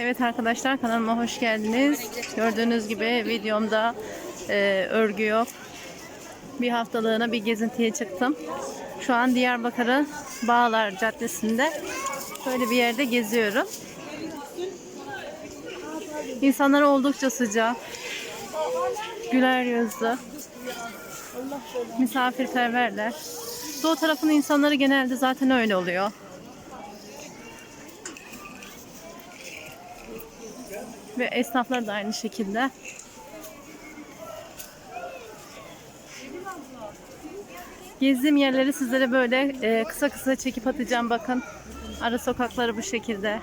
Evet arkadaşlar kanalıma hoş geldiniz. Gördüğünüz gibi videomda e, örgü yok. Bir haftalığına bir gezintiye çıktım. Şu an Diyarbakır'ın Bağlar Caddesi'nde böyle bir yerde geziyorum. İnsanlar oldukça sıcak. Güler yüzlü. Misafirperverler. Doğu tarafın insanları genelde zaten öyle oluyor. Ve esnaflar da aynı şekilde. Gezdiğim yerleri sizlere böyle e, kısa kısa çekip atacağım. Bakın ara sokakları bu şekilde.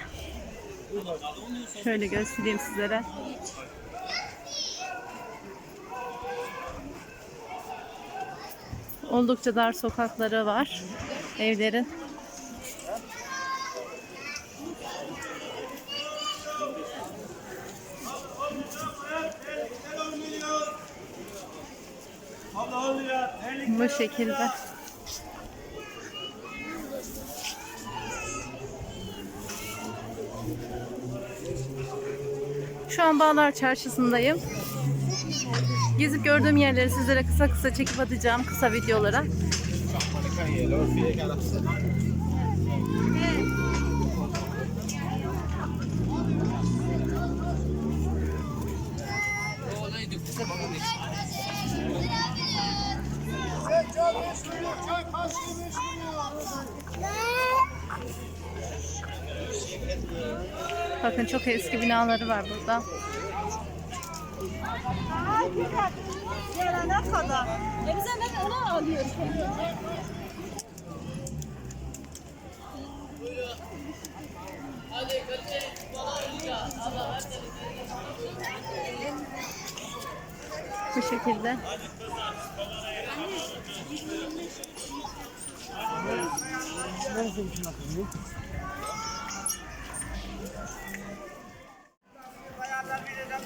Şöyle göstereyim sizlere. Oldukça dar sokakları var evlerin. Bu şekilde. Şu an Bağlar Çarşısı'ndayım. Gezip gördüğüm yerleri sizlere kısa kısa çekip atacağım kısa videolara. Bakın çok eski binaları var burada. Gelene kadar. E bize ne onu alıyoruz. Bu şekilde.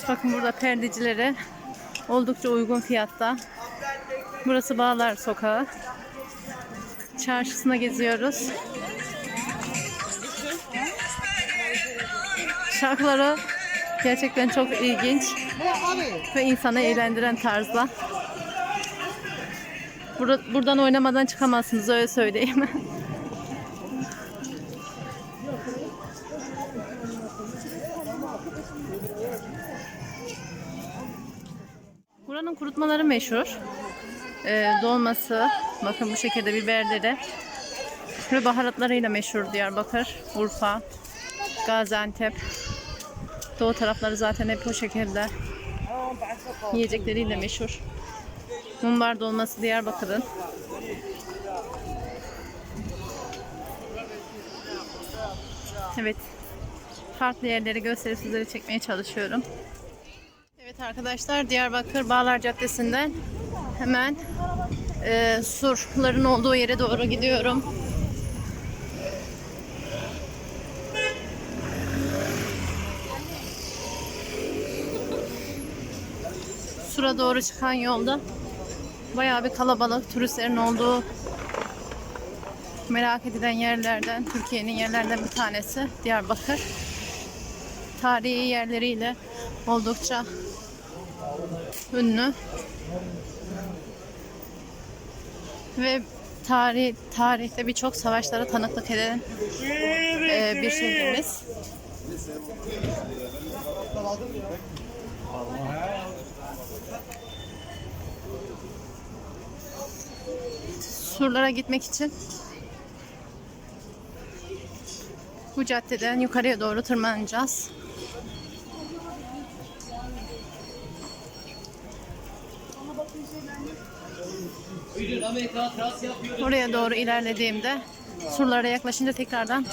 Bakın burada perdecilere oldukça uygun fiyatta. Burası Bağlar Sokağı. Çarşısına geziyoruz. Şarkıları gerçekten çok ilginç ve insanı eğlendiren tarzda. Bur- buradan oynamadan çıkamazsınız öyle söyleyeyim. Buranın kurutmaları meşhur. Ee, dolması, bakın bu şekilde biberleri ve baharatlarıyla meşhur Diyarbakır, Urfa, Gaziantep. Doğu tarafları zaten hep o şekilde yiyecekleriyle meşhur. Mumbar dolması Diyarbakır'ın. Evet. Farklı yerleri gösterip sizlere çekmeye çalışıyorum. Evet arkadaşlar Diyarbakır Bağlar Caddesi'nden hemen e, surların olduğu yere doğru gidiyorum. Sura doğru çıkan yolda bayağı bir kalabalık turistlerin olduğu merak edilen yerlerden Türkiye'nin yerlerden bir tanesi Diyarbakır. Tarihi yerleriyle oldukça ünlü ve tarih tarihte birçok savaşlara tanıklık eden e, bir şehrimiz. Surlara gitmek için bu caddeden yukarıya doğru tırmanacağız. Oraya doğru ilerlediğimde surlara yaklaşınca tekrardan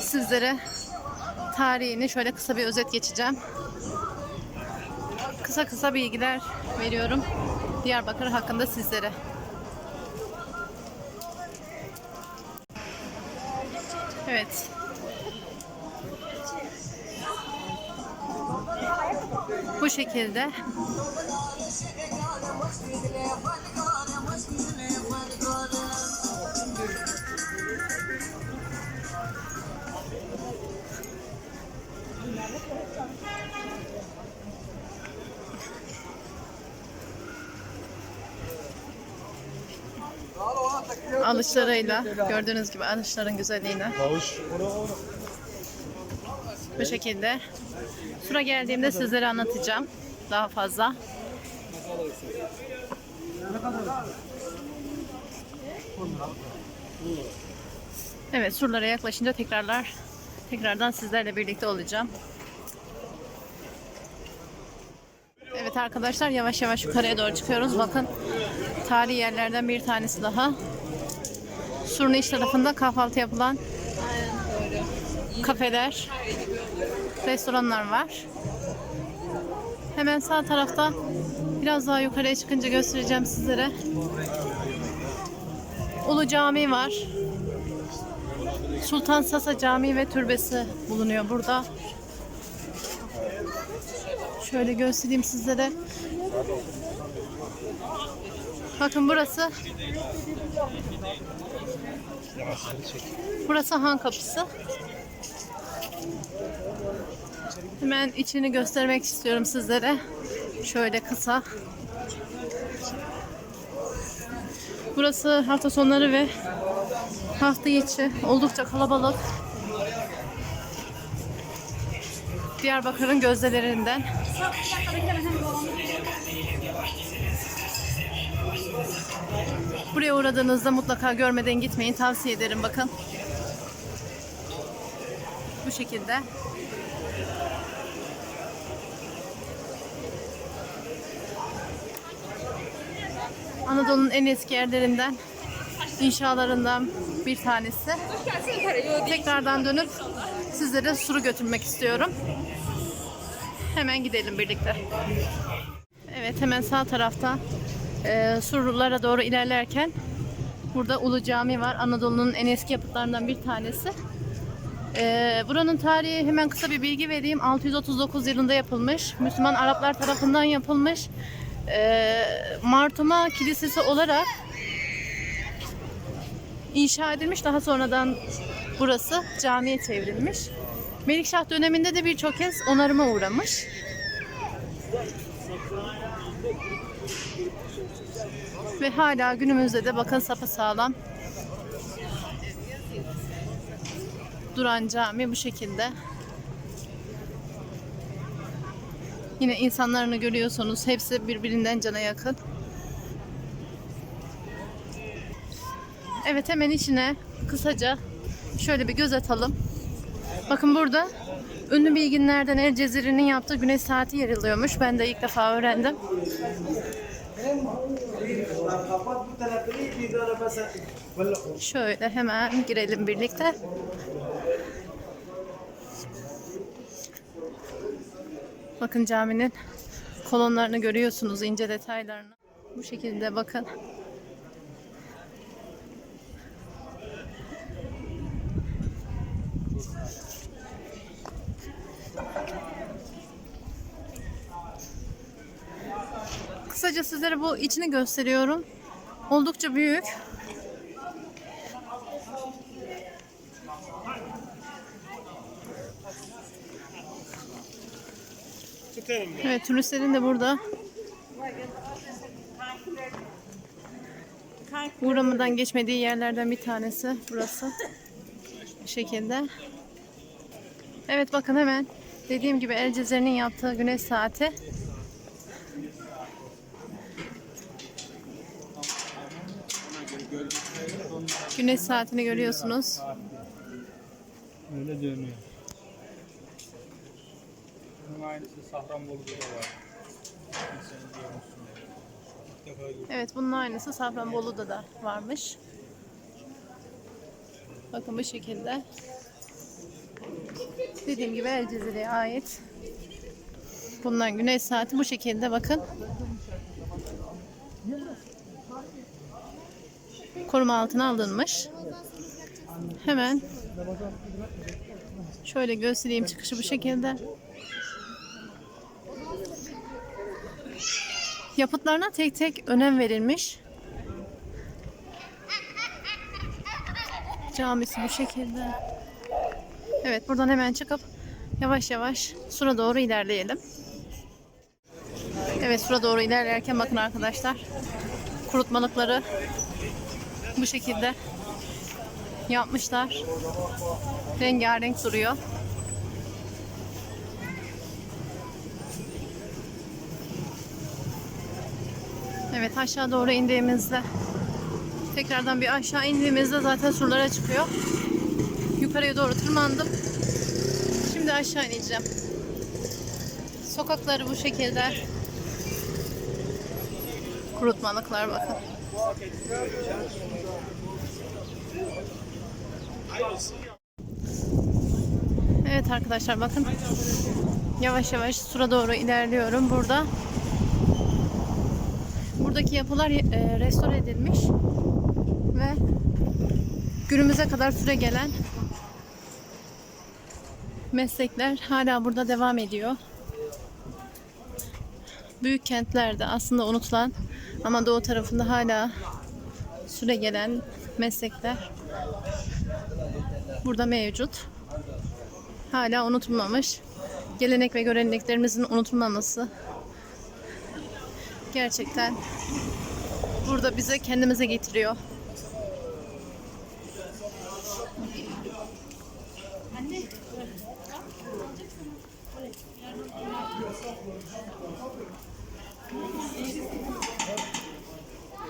sizlere tarihini şöyle kısa bir özet geçeceğim. Kısa kısa bilgiler veriyorum Diyarbakır hakkında sizlere. Evet. Bu şekilde Alışlarıyla gördüğünüz gibi alışların güzelliğine bu şekilde. Sıra geldiğimde sizlere anlatacağım daha fazla. Evet surlara yaklaşınca tekrarlar tekrardan sizlerle birlikte olacağım. Evet arkadaşlar yavaş yavaş yukarıya doğru çıkıyoruz. Bakın tarihi yerlerden bir tanesi daha. Surun iç tarafında kahvaltı yapılan kafeler, restoranlar var. Hemen sağ tarafta biraz daha yukarıya çıkınca göstereceğim sizlere. Ulu Cami var. Sultan Sasa Camii ve Türbesi bulunuyor burada. Şöyle göstereyim sizlere. Bakın burası Burası Han Kapısı. Hemen içini göstermek istiyorum sizlere. Şöyle kısa. Burası hafta sonları ve hafta içi oldukça kalabalık. Diyarbakır'ın gözdelerinden. Buraya uğradığınızda mutlaka görmeden gitmeyin. Tavsiye ederim bakın. Bu şekilde. Anadolu'nun en eski yerlerinden, inşalarından bir tanesi. Tekrardan dönüp sizlere suru götürmek istiyorum. Hemen gidelim birlikte. Evet hemen sağ tarafta e, surlara doğru ilerlerken burada Ulu Cami var. Anadolu'nun en eski yapıtlarından bir tanesi. E, buranın tarihi hemen kısa bir bilgi vereyim. 639 yılında yapılmış. Müslüman Araplar tarafından yapılmış. E, Martuma Kilisesi olarak inşa edilmiş. Daha sonradan burası camiye çevrilmiş. Melikşah döneminde de birçok kez onarıma uğramış. Ve hala günümüzde de bakın sağlam duran cami bu şekilde. Yine insanlarını görüyorsunuz. Hepsi birbirinden cana yakın. Evet hemen içine kısaca şöyle bir göz atalım. Bakın burada ünlü bilginlerden El Ceziri'nin yaptığı güneş saati yer alıyormuş. Ben de ilk defa öğrendim. Şöyle hemen girelim birlikte. Bakın caminin kolonlarını görüyorsunuz, ince detaylarını. Bu şekilde bakın. Kısaca sizlere bu içini gösteriyorum. Oldukça büyük. Evet turistlerin de burada uğramadan geçmediği yerlerden bir tanesi burası. Bu şekilde. Evet bakın hemen dediğim gibi El Cezire'nin yaptığı güneş saati. Güneş saatini görüyorsunuz. Öyle dönüyor. Bunun aynısı Safranbolu'da da var. Evet bunun aynısı Safranbolu'da da varmış. Bakın bu şekilde. Dediğim gibi El Cezire'ye ait. Bundan güneş saati bu şekilde bakın. Koruma altına alınmış. Hemen şöyle göstereyim çıkışı bu şekilde. Yapıtlarına tek tek önem verilmiş. Camisi bu şekilde. Evet buradan hemen çıkıp Yavaş yavaş sura doğru ilerleyelim. Evet sura doğru ilerlerken bakın arkadaşlar. Kurutmalıkları bu şekilde yapmışlar. Rengarenk duruyor. Evet aşağı doğru indiğimizde tekrardan bir aşağı indiğimizde zaten surlara çıkıyor. Yukarıya doğru tırmandım. Şimdi aşağı ineceğim. Sokakları bu şekilde. Kurutmalıklar bakın. Evet arkadaşlar bakın. Yavaş yavaş sura doğru ilerliyorum. Burada buradaki yapılar e, restore edilmiş ve günümüze kadar süre gelen meslekler hala burada devam ediyor. Büyük kentlerde aslında unutulan ama doğu tarafında hala süre gelen meslekler burada mevcut. Hala unutulmamış. Gelenek ve göreneklerimizin unutulmaması gerçekten burada bize kendimize getiriyor.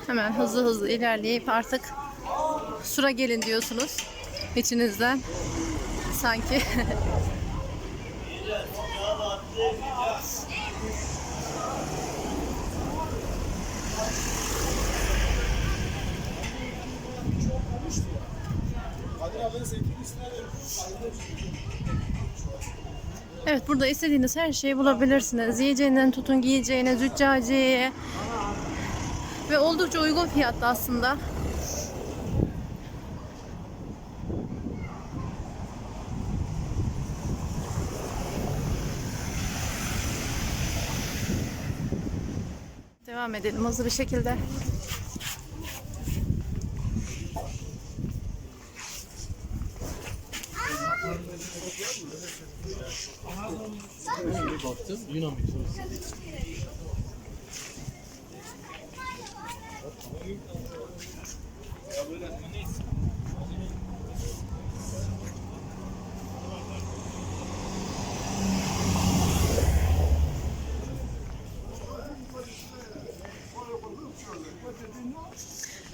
Hemen hızlı hızlı ilerleyip artık sura gelin diyorsunuz içinizden sanki. Evet burada istediğiniz her şeyi bulabilirsiniz. Yiyeceğinden tutun giyeceğine, züccaciyeye ve oldukça uygun fiyatlı aslında. Devam edelim hızlı bir şekilde. baktım Yunan mitolojisi.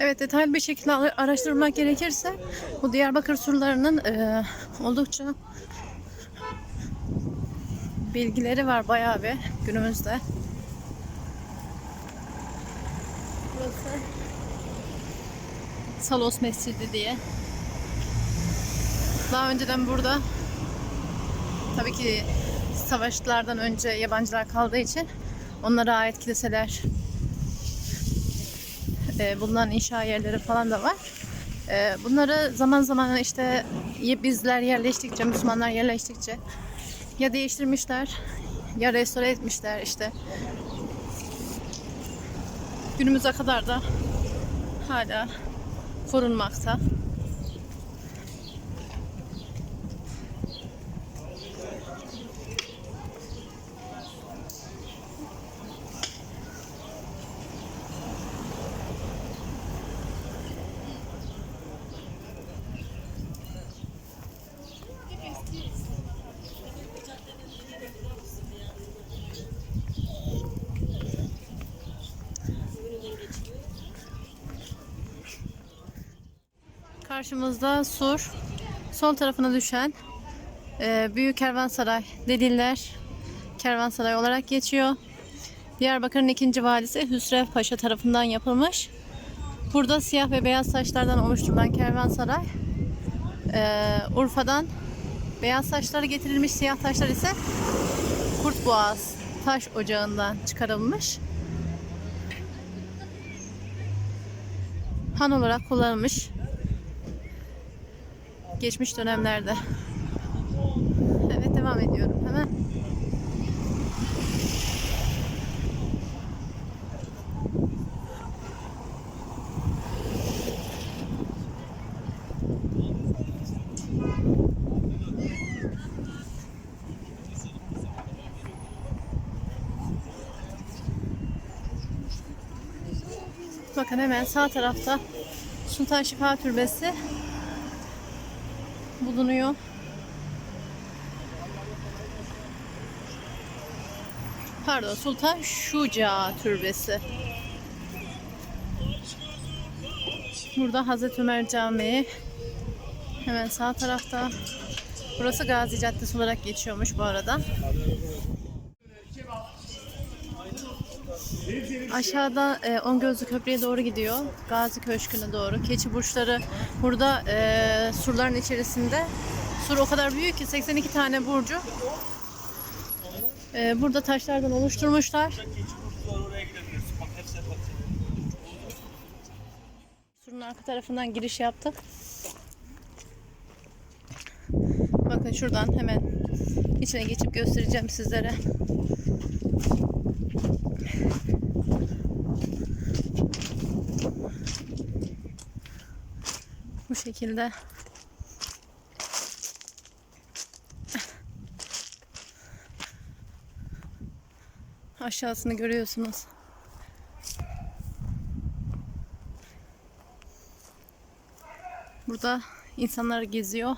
Evet detaylı bir şekilde ara- araştırmak gerekirse bu Diyarbakır surlarının eee, oldukça bilgileri var bayağı bir günümüzde. Burası Salos Mescidi diye. Daha önceden burada tabii ki savaşlardan önce yabancılar kaldığı için onlara ait kiliseler e, bulunan inşa yerleri falan da var. E, bunları zaman zaman işte ye- bizler yerleştikçe, Müslümanlar yerleştikçe ya değiştirmişler ya restore etmişler işte. Günümüze kadar da hala korunmakta. Karşımızda Sur, sol tarafına düşen e, Büyük Kervansaray, Deliller Kervansaray olarak geçiyor. Diyarbakır'ın ikinci valisi Hüsrev Paşa tarafından yapılmış. Burada siyah ve beyaz taşlardan oluşturulan kervansaray, e, Urfa'dan beyaz taşları getirilmiş, siyah taşlar ise Kurtboğaz taş ocağından çıkarılmış. Han olarak kullanılmış geçmiş dönemlerde. Evet devam ediyorum hemen. Bakın hemen sağ tarafta Sultan Şifa Türbesi bulunuyor. Pardon Sultan Şuca Türbesi. Burada Hazreti Ömer Camii. Hemen sağ tarafta. Burası Gazi Caddesi olarak geçiyormuş bu arada. Aşağıda e, On Gözlü Köprü'ye doğru gidiyor. Gazi Köşkü'ne doğru. Keçi burçları burada e, surların içerisinde. Sur o kadar büyük ki 82 tane burcu. E, burada taşlardan oluşturmuşlar. Surun arka tarafından giriş yaptık. Bakın şuradan hemen içine geçip göstereceğim sizlere. Bu şekilde. Aşağısını görüyorsunuz. Burada insanlar geziyor.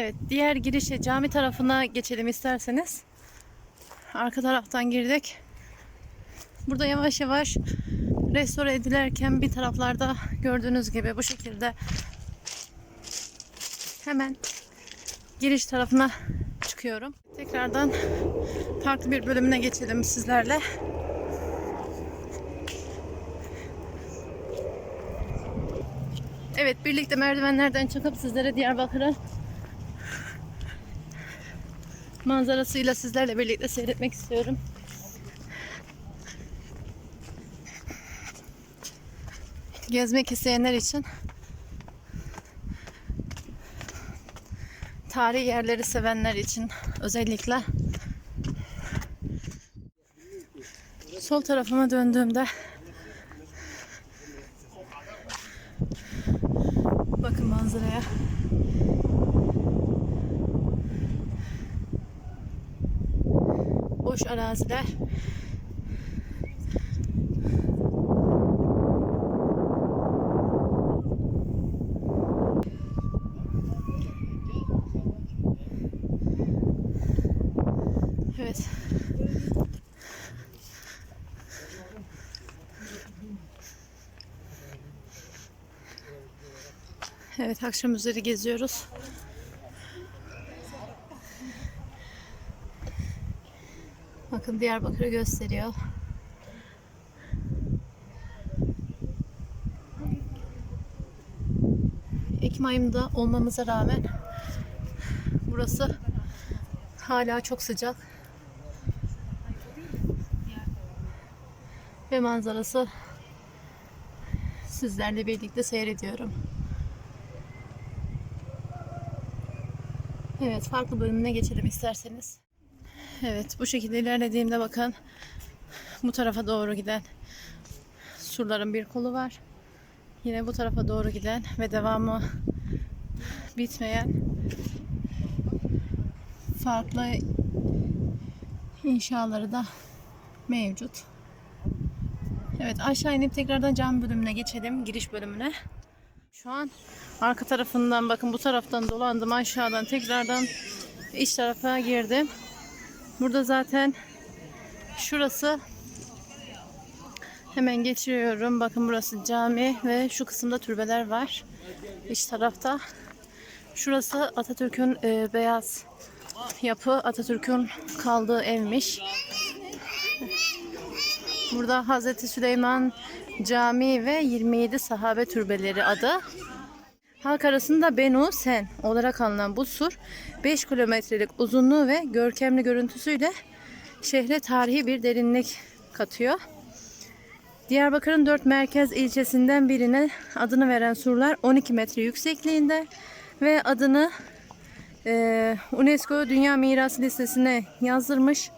Evet, diğer girişe cami tarafına geçelim isterseniz. Arka taraftan girdik. Burada yavaş yavaş restore edilerken bir taraflarda gördüğünüz gibi bu şekilde hemen giriş tarafına çıkıyorum. Tekrardan farklı bir bölümüne geçelim sizlerle. Evet birlikte merdivenlerden çıkıp sizlere Diyarbakır'ı manzarasıyla sizlerle birlikte seyretmek istiyorum. Gezmek isteyenler için tarihi yerleri sevenler için özellikle sol tarafıma döndüğümde araziler Evet. Evet akşam üzeri geziyoruz. Bakın Diyarbakır'ı gösteriyor. Ekim ayında olmamıza rağmen burası hala çok sıcak. Ve manzarası sizlerle birlikte seyrediyorum. Evet, farklı bölümüne geçelim isterseniz. Evet, bu şekilde ilerlediğimde bakın bu tarafa doğru giden surların bir kolu var. Yine bu tarafa doğru giden ve devamı bitmeyen farklı inşaları da mevcut. Evet aşağı inip tekrardan cam bölümüne geçelim. Giriş bölümüne. Şu an arka tarafından bakın bu taraftan dolandım aşağıdan tekrardan iç tarafa girdim. Burada zaten şurası hemen geçiyorum. Bakın burası cami ve şu kısımda türbeler var. İç tarafta. Şurası Atatürk'ün e, beyaz yapı Atatürk'ün kaldığı evmiş. Burada Hazreti Süleyman Camii ve 27 sahabe türbeleri adı. Halk arasında Benu Sen olarak anılan bu sur 5 kilometrelik uzunluğu ve görkemli görüntüsüyle şehre tarihi bir derinlik katıyor. Diyarbakır'ın dört merkez ilçesinden birine adını veren surlar 12 metre yüksekliğinde ve adını e, UNESCO Dünya Mirası listesine yazdırmış.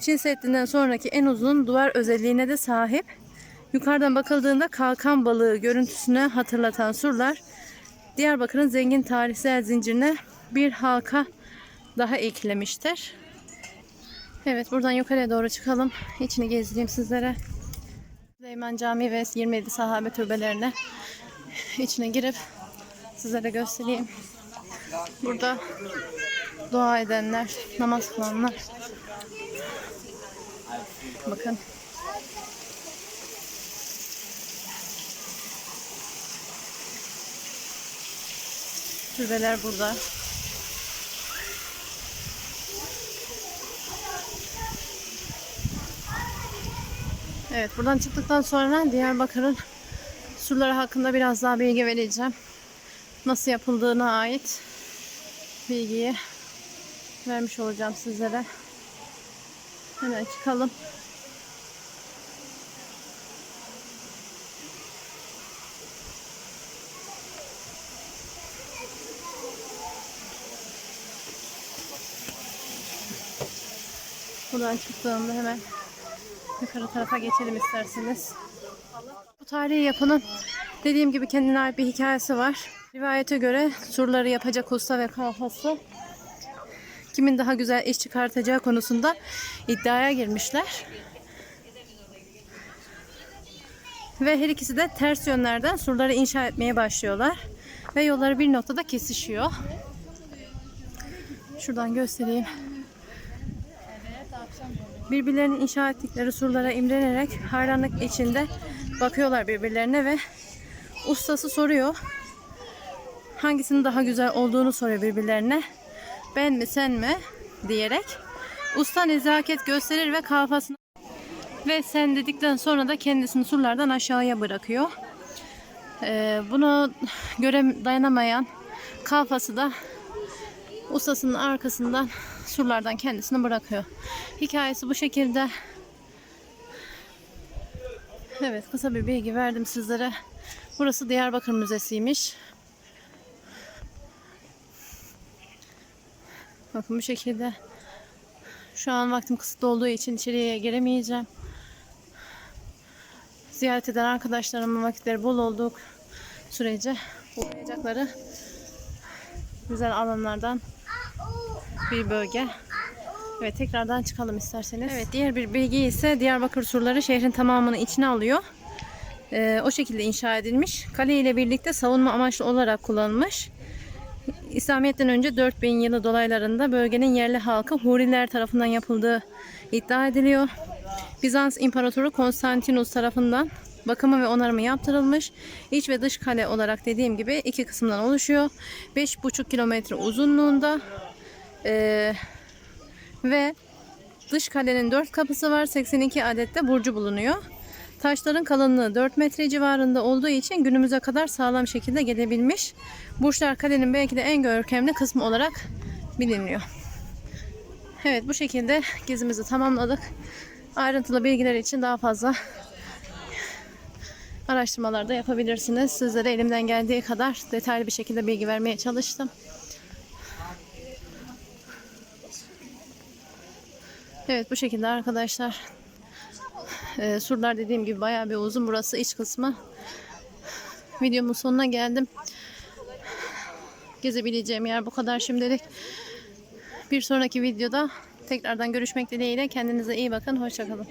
Çin Seddi'nden sonraki en uzun duvar özelliğine de sahip. Yukarıdan bakıldığında kalkan balığı görüntüsüne hatırlatan surlar Diyarbakır'ın zengin tarihsel zincirine bir halka daha eklemiştir. Evet buradan yukarıya doğru çıkalım. İçini gezdireyim sizlere. Süleyman Camii ve 27 sahabe türbelerine içine girip sizlere göstereyim. Burada dua edenler, namaz kılanlar. Bakın. Türbeler burada. Evet buradan çıktıktan sonra Diyarbakır'ın surları hakkında biraz daha bilgi vereceğim. Nasıl yapıldığına ait bilgiyi vermiş olacağım sizlere. Hemen çıkalım. Buradan çıktığımda hemen yukarı tarafa geçelim isterseniz. Bu tarihi yapının dediğim gibi kendine ait bir hikayesi var. Rivayete göre surları yapacak usta ve kafası kimin daha güzel iş çıkartacağı konusunda iddiaya girmişler. Ve her ikisi de ters yönlerden surları inşa etmeye başlıyorlar. Ve yolları bir noktada kesişiyor. Şuradan göstereyim. Birbirlerinin inşa ettikleri surlara imrenerek hayranlık içinde bakıyorlar birbirlerine ve ustası soruyor. Hangisinin daha güzel olduğunu soruyor birbirlerine. Ben mi sen mi diyerek. Usta nezaket gösterir ve kafasını ve sen dedikten sonra da kendisini surlardan aşağıya bırakıyor. Ee, bunu göre dayanamayan kafası da ustasının arkasından surlardan kendisini bırakıyor. Hikayesi bu şekilde. Evet kısa bir bilgi verdim sizlere. Burası Diyarbakır Müzesi'ymiş. Bakın bu şekilde. Şu an vaktim kısıtlı olduğu için içeriye giremeyeceğim. Ziyaret eden arkadaşlarımın vakitleri bol olduğu sürece uğrayacakları güzel alanlardan bir bölge. Evet tekrardan çıkalım isterseniz. Evet diğer bir bilgi ise Diyarbakır surları şehrin tamamını içine alıyor. Ee, o şekilde inşa edilmiş. Kale ile birlikte savunma amaçlı olarak kullanılmış. İslamiyet'ten önce 4000 yılı dolaylarında bölgenin yerli halkı Huriler tarafından yapıldığı iddia ediliyor. Bizans İmparatoru Konstantinus tarafından bakımı ve onarımı yaptırılmış. İç ve dış kale olarak dediğim gibi iki kısımdan oluşuyor. 5,5 kilometre uzunluğunda ee, ve dış kalenin 4 kapısı var. 82 adet de burcu bulunuyor. Taşların kalınlığı 4 metre civarında olduğu için günümüze kadar sağlam şekilde gelebilmiş. Burçlar kalenin belki de en görkemli kısmı olarak biliniyor. Evet bu şekilde gezimizi tamamladık. Ayrıntılı bilgiler için daha fazla araştırmalar da yapabilirsiniz. Sizlere elimden geldiği kadar detaylı bir şekilde bilgi vermeye çalıştım. Evet bu şekilde arkadaşlar. Ee, surlar dediğim gibi bayağı bir uzun. Burası iç kısmı. Videomun sonuna geldim. Gezebileceğim yer bu kadar şimdilik. Bir sonraki videoda tekrardan görüşmek dileğiyle. Kendinize iyi bakın. Hoşçakalın.